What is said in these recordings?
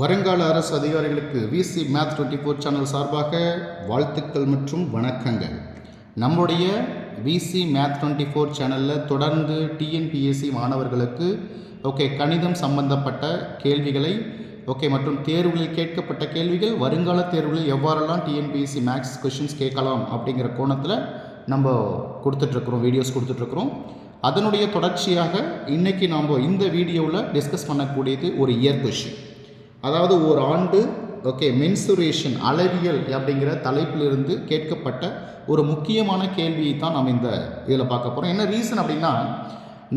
வருங்கால அரசு அதிகாரிகளுக்கு VC math twenty four channel சார்பாக வாழ்த்துக்கள் மற்றும் வணக்கங்கள். நம்முடைய விசி மேத் டுவெண்ட்டி ஃபோர் சேனலில் தொடர்ந்து டிஎன்பிஎஸ்சி மாணவர்களுக்கு ஓகே கணிதம் சம்பந்தப்பட்ட கேள்விகளை ஓகே மற்றும் தேர்வுகளில் கேட்கப்பட்ட கேள்விகள் வருங்கால தேர்வுகளில் எவ்வாறெல்லாம் டிஎன்பிஎஸ்சி மேக்ஸ் கொஷின்ஸ் கேட்கலாம் அப்படிங்கிற கோணத்தில் நம்ம கொடுத்துட்ருக்குறோம் வீடியோஸ் கொடுத்துட்ருக்குறோம். அதனுடைய தொடர்ச்சியாக இன்றைக்கி நாம் இந்த வீடியோவில் டிஸ்கஸ் பண்ணக்கூடியது ஒரு இயர் கொஷின் அதாவது ஒரு ஆண்டு ஓகே மென்சுரேஷன் அளவியல் அப்படிங்கிற தலைப்பிலிருந்து கேட்கப்பட்ட ஒரு முக்கியமான கேள்வியை தான் நம்ம இந்த இதில் பார்க்க போகிறோம் என்ன ரீசன் அப்படின்னா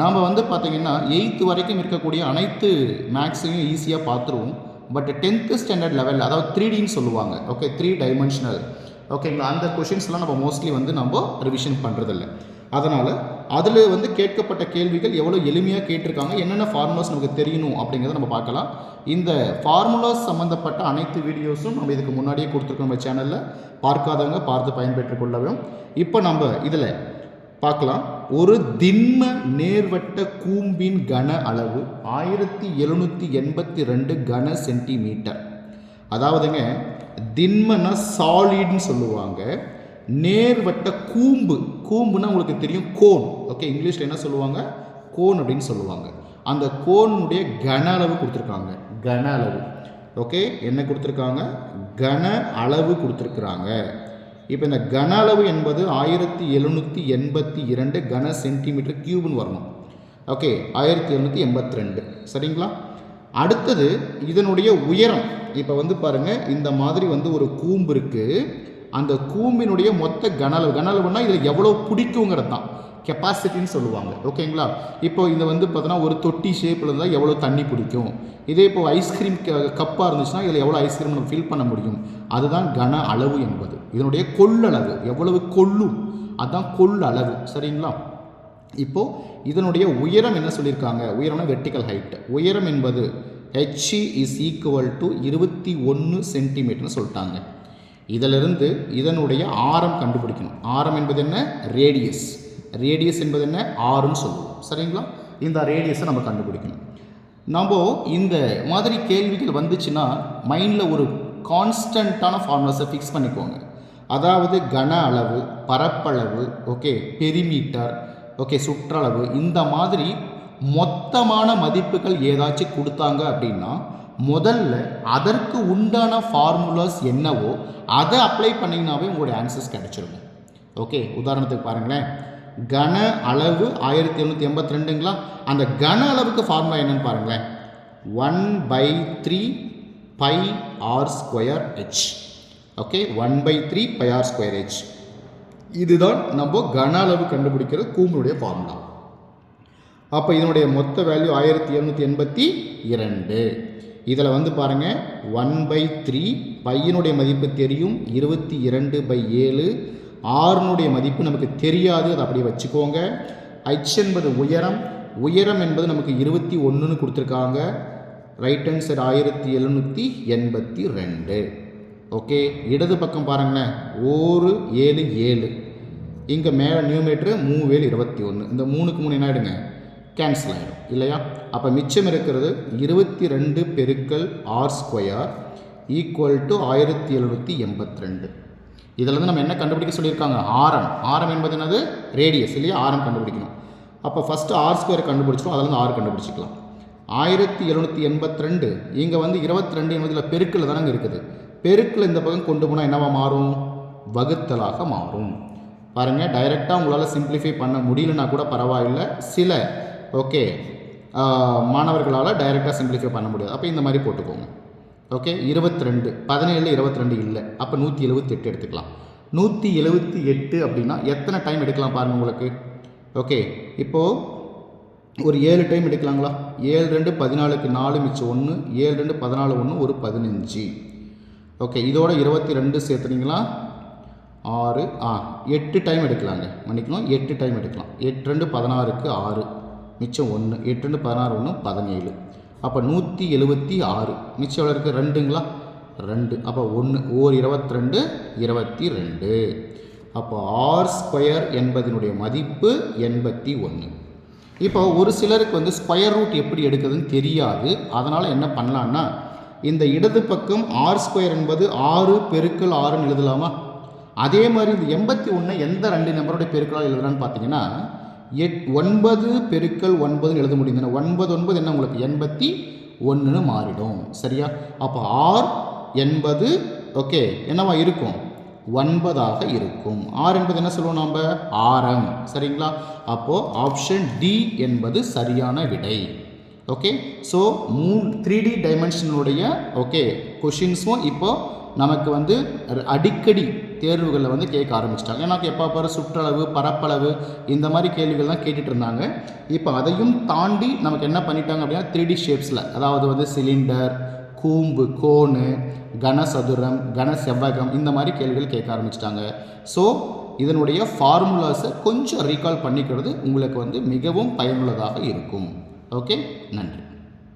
நாம் வந்து பார்த்திங்கன்னா எயித்து வரைக்கும் இருக்கக்கூடிய அனைத்து மேக்ஸையும் ஈஸியாக பார்த்துருவோம். பட் டென்த்து ஸ்டாண்டர்ட் லெவலில் அதாவது த்ரீ டின்னு சொல்லுவாங்க. ஓகே த்ரீ டைமென்ஷனல் ஓகேங்களா அந்த கொஷின்ஸ்லாம் நம்ம மோஸ்ட்லி வந்து நம்ம ரிவிஷன் பண்ணுறதில்ல அதனால் அதில் வந்து கேட்கப்பட்ட கேள்விகள் எவ்வளோ எளிமையாக கேட்டிருக்காங்க என்னென்ன ஃபார்முலாஸ் நமக்கு தெரியணும் அப்படிங்கிறத நம்ம பார்க்கலாம். இந்த ஃபார்முலாஸ் சம்மந்தப்பட்ட அனைத்து வீடியோஸும் நம்ம இதுக்கு முன்னாடியே கொடுத்துருக்கோம் நம்ம சேனலில் பார்க்காதவங்க பார்த்து பயன்பெற்று கொள்ளவும். இப்போ நம்ம இதில் பார்க்கலாம். ஒரு திண்ம நேர்வட்ட கூம்பின் கன அளவு ஆயிரத்தி எழுநூற்றி எண்பத்தி ரெண்டு கன சென்டிமீட்டர் அதாவதுங்க திண்மனா சாலிட்னு சொல்லுவாங்க. நேர்வட்ட கூம்பு. கூம்புன்னா உங்களுக்கு தெரியும் கோன். ஓகே இங்கிலீஷில் என்ன சொல்லுவாங்க? கோன் அப்படின்னு சொல்லுவாங்க. அந்த கோனுடைய கன அளவு கொடுத்துருக்காங்க. கன அளவு. ஓகே என்ன கொடுத்துருக்காங்க? கன அளவு கொடுத்துருக்குறாங்க. இப்போ இந்த கன அளவு என்பது ஆயிரத்தி எழுநூற்றி எண்பத்தி இரண்டு கன சென்டிமீட்டர் கியூப்னு வரணும். ஓகே ஆயிரத்தி எழுநூற்றி எண்பத்தி ரெண்டு. சரிங்களா? அடுத்தது இதனுடைய உயரம். இப்போ வந்து பாருங்கள் இந்த மாதிரி வந்து ஒரு கூம்பு இருக்குது அந்த கூம்பினுடைய மொத்த கனளவு அளவு இதில் எவ்வளோ பிடிக்குங்கிறது தான். கெப்பாசிட்டின்னு சொல்லுவாங்க. ஓகேங்களா இப்போ இதை வந்து பார்த்தோன்னா ஒரு தொட்டி ஷேப்பில் இருந்தால் எவ்வளோ தண்ணி பிடிக்கும்? இதே இப்போ ஐஸ்கிரீம் கப்பாக இருந்துச்சுன்னா இதில் எவ்வளோ ஐஸ்கிரீம் நம்ம ஃபில் பண்ண முடியும்? அதுதான் கன அளவு என்பது. இதனுடைய கொள்ளளவு. எவ்வளவு கொள்ளும்? அதுதான் கொள்ளளவு. சரிங்களா? இப்போது இதனுடைய உயரம் என்ன சொல்லியிருக்காங்க? உயரம்னா வெர்டிக்கல் ஹைட் உயரம் என்பது ஹெச்இ இஸ் ஈக்குவல் டு இருபத்தி ஒன்று சென்டிமீட்டர்னு சொல்லிட்டாங்க. இதிலிருந்து இதனுடைய ஆரம் கண்டுபிடிக்கணும். ஆரம் என்பது என்ன? ரேடியஸ் ரேடியஸ் என்பது என்ன? ஆறுன்னு சொல்லுவோம். சரிங்களா? இந்த ரேடியஸை நம்ம கண்டுபிடிக்கணும். நம்ம இந்த மாதிரி கேள்விகள் வந்துச்சுன்னா மைண்டில் ஒரு கான்ஸ்டண்ட்டான ஃபார்முலாஸை ஃபிக்ஸ் பண்ணிக்கோங்க. அதாவது கன அளவு பரப்பளவு ஓகே பெரிமீட்டர் ஓகே சுற்றளவு இந்த மாதிரி மொத்தமான மதிப்புகள் ஏதாச்சும் கொடுத்தாங்க அப்படின்னா முதல்ல அதற்கு உண்டான ஃபார்முலாஸ் என்னவோ அதை அப்ளை பண்ணிங்கனாவே உங்களுடைய ஆன்சர்ஸ் கிடச்சிருங்க. ஓகே உதாரணத்துக்கு பாருங்களேன். கன அளவு ஆயிரத்தி எழுநூற்றி எண்பத்தி ரெண்டுங்களா அந்த கன அளவுக்கு ஃபார்முலா என்னன்னு பாருங்களேன். One by three pi r square h okay one by three pi r square h இதுதான் நம்ம கன அளவு கண்டுபிடிக்கிற கூம்புடைய ஃபார்முலா அப்போ இதனுடைய மொத்த வேல்யூ ஆயிரத்தி எழுநூற்றி எண்பத்தி இரண்டு. இதில் வந்து பாருங்கள் ஒன் பை த்ரீ பையனுடைய மதிப்பு தெரியும் இருபத்தி இரண்டு பை ஏழு. ஆறுனுடைய மதிப்பு நமக்கு தெரியாது அதை அப்படியே வச்சுக்கோங்க. ஹச் என்பது உயரம் உயரம் என்பது நமக்கு இருபத்தி ஒன்றுன்னு கொடுத்துருக்காங்க. ரைட் ஹேண்ட் சைடு ஆயிரத்தி எழுநூற்றி எண்பத்தி ரெண்டு. ஓகே இடது பக்கம் பாருங்களேன் ஓரு ஏழு ஏழு. இங்கே மேலே நியூமேட்ரு மூவேல் இருபத்தி ஒன்று இந்த மூணுக்கு மூணு என்ன ஆகிடுங்க கேன்சல் ஆகிடும் இல்லையா? அப்போ மிச்சம் இருக்கிறது இருபத்தி ரெண்டு பெருக்கல் ஆர் ஸ்கொயர் ஈக்குவல் டு ஆயிரத்தி எழுநூற்றி எண்பத்தி ரெண்டு. இதில் வந்து நம்ம என்ன கண்டுபிடிக்க சொல்லியிருக்காங்க? ஆரம். ஆரம் என்பது என்னது? ரேடியஸ் இல்லையா? ஆரம் கண்டுபிடிக்கணும். அப்போ ஃபஸ்ட்டு ஆர் ஸ்கொயர் கண்டுபிடிச்சிடும் அதில் வந்து ஆர் கண்டுபிடிச்சிக்கலாம். ஆயிரத்தி எழுநூற்றி எண்பத்தி ரெண்டு இங்கே வந்து இருபத்தி ரெண்டு என்பதில் பெருக்கில் தானங்க இருக்குது. பெருக்கில் இந்த பக்கம் கொண்டு போனால் என்னவா மாறும்? வகுத்தலாக மாறும். பாருங்கள் டைரெக்டாக உங்களால் சிம்பிளிஃபை பண்ண முடியலன்னா கூட பரவாயில்லை. சில ஓகே. மாணவர்களால் டைரெக்டாக சிம்பிளிஃபை பண்ண முடியாது. அப்போ இந்த மாதிரி போட்டுக்கோங்க. ஓகே? இருபத்தி ரெண்டு பதினேழு இருபத்தி ரெண்டு இல்லை. அப்போ நூற்றி எழுபத்தி எட்டு எடுத்துக்கலாம். நூற்றி எழுபத்தி எட்டு அப்படின்னா எத்தனை டைம் எடுக்கலாம் பாருங்கள் உங்களுக்கு? ஓகே. இப்போது ஒரு ஏழு டைம் எடுக்கலாங்களா? ஏழு ரெண்டு பதினாலுக்கு நாலு மிச்சம் ஒன்று ஏழு ரெண்டு பதினாலு ஒன்று ஒரு பதினஞ்சு. ஓகே. இதோட இருபத்தி ரெண்டு சேர்த்துனீங்களா? ஆறு. ஆ எட்டு டைம் எடுக்கலாங்க. மன்னிக்கணும். எட்டு டைம் எடுக்கலாம். எட்டு ரெண்டு பதினாறுக்கு ஆறு. மிச்சம் ஒன்று எட்டு ரெண்டு பதினாறு ஒன்று பதினேழு. அப்போ நூற்றி எழுபத்தி ஆறு. மிச்சம் எவ்வளோ இருக்குது ரெண்டுங்களா? ரெண்டு. அப்போ ஒன்று ஓர் இருபத்தி ரெண்டு இருபத்தி ரெண்டு அப்போ ஆர் ஸ்கொயர் என்பதனுடைய மதிப்பு எண்பத்தி ஒன்று இப்போ ஒரு சிலருக்கு வந்து ஸ்கொயர் ரூட் எப்படி எடுக்குதுன்னு தெரியாது. அதனால் என்ன பண்ணலான்னா இந்த இடது பக்கம் ஆர் ஸ்கொயர் என்பது ஆறு பெருக்கல் ஆறுன்னு எழுதலாமா? அதே மாதிரி இந்த எண்பத்தி ஒன்று எந்த ரெண்டு நம்பருடைய பெருக்கலால் எழுதலாம்னு பார்த்தீங்கன்னா எட் ஒன்பது பெருக்கல் ஒன்பதுன்னு எழுத முடியும் ஒன்பது ஒன்பது என்ன உங்களுக்கு? எண்பத்தி ஒன்றுன்னு மாறிடும். சரியா? அப்போ ஆர் எண்பது ஓகே என்னவா இருக்கும்? ஒன்பதாக இருக்கும். ஆர் என்பது என்ன சொல்லுவோம் நாம்? ஆரம். சரிங்களா? அப்போது ஆப்ஷன் டி என்பது சரியான விடை. ஓகே? ஸோ மூணு த்ரீ டி டைமென்ஷனுடைய ஓகே கொஷின்ஸும் இப்போ நமக்கு வந்து அடிக்கடி தேர்வுகளில் வந்து கேட்க ஆரம்பிச்சிட்டாங்க. ஏன்னா எப்போ பாரு சுற்றளவு பரப்பளவு இந்த மாதிரி கேள்விகள் தான் கேட்டுட்டு இருந்தாங்க. இப்போ அதையும் தாண்டி நமக்கு என்ன பண்ணிட்டாங்க அப்படின்னா த்ரீ டி ஷேப்ஸில் அதாவது வந்து சிலிண்டர் கூம்பு கோனு கனசதுரம் கன செவ்வகம் இந்த மாதிரி கேள்விகள் கேட்க ஆரம்பிச்சிட்டாங்க. ஸோ இதனுடைய ஃபார்முலாஸை கொஞ்சம் ரீகால் பண்ணிக்கிறது உங்களுக்கு வந்து மிகவும் பயனுள்ளதாக இருக்கும். ஓகே நன்றி.